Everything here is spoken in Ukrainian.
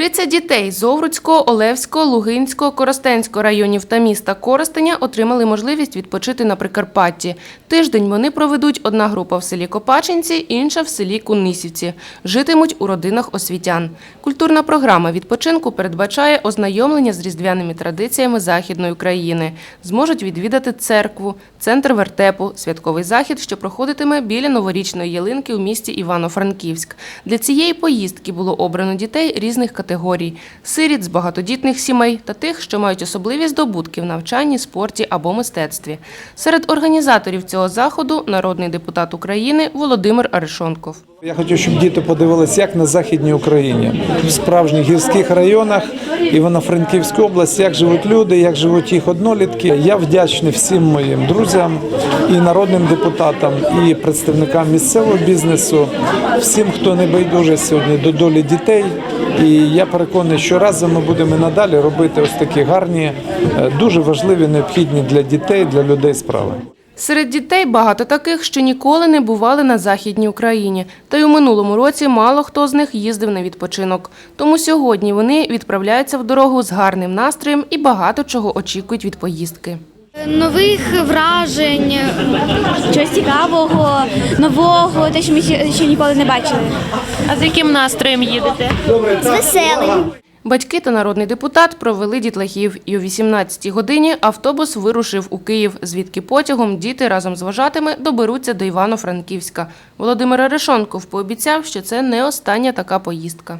30 дітей з Овруцького, Олевського, Лугинського, Коростенського районів та міста Коростеня отримали можливість відпочити на Прикарпатті. Тиждень вони проведуть одна група в селі Копачинці, інша в селі Кунисівці. Житимуть у родинах освітян. Культурна програма відпочинку передбачає ознайомлення з різдвяними традиціями Західної України. Зможуть відвідати церкву, центр вертепу, святковий захід, що проходитиме біля новорічної ялинки у місті Івано-Франківськ. Для цієї поїздки було обрано дітей різних категорій: сиріт з багатодітних сімей та тих, що мають особливі здобутки в навчанні, спорті або мистецтві. Серед організаторів цього заходу народний депутат України Володимир Арешонков. Я хотів, щоб діти подивилися, як на Західній Україні, в справжніх гірських районах Івано-Франківської області, як живуть люди, як живуть їх однолітки. Я вдячний всім моїм друзям і народним депутатам, і представникам місцевого бізнесу, всім, хто не байдуже сьогодні до долі дітей. І я переконаний, що разом ми будемо надалі робити ось такі гарні, е, дуже важливі, необхідні для дітей, для людей справи. Серед дітей багато таких, що ніколи не бували на Західній Україні. Та й у минулому році мало хто з них їздив на відпочинок. Тому сьогодні вони відправляються в дорогу з гарним настроєм і багато чого очікують від поїздки. Нових вражень, чогось цікавого, нового, те, що ми ще ніколи не бачили. А з яким настроєм їдете? З веселим. Батьки та народний депутат провели дітлахів, і о 18-й годині автобус вирушив у Київ, звідки потягом діти разом з вожатими доберуться до Івано-Франківська. Володимир Арешонков пообіцяв, що це не остання така поїздка.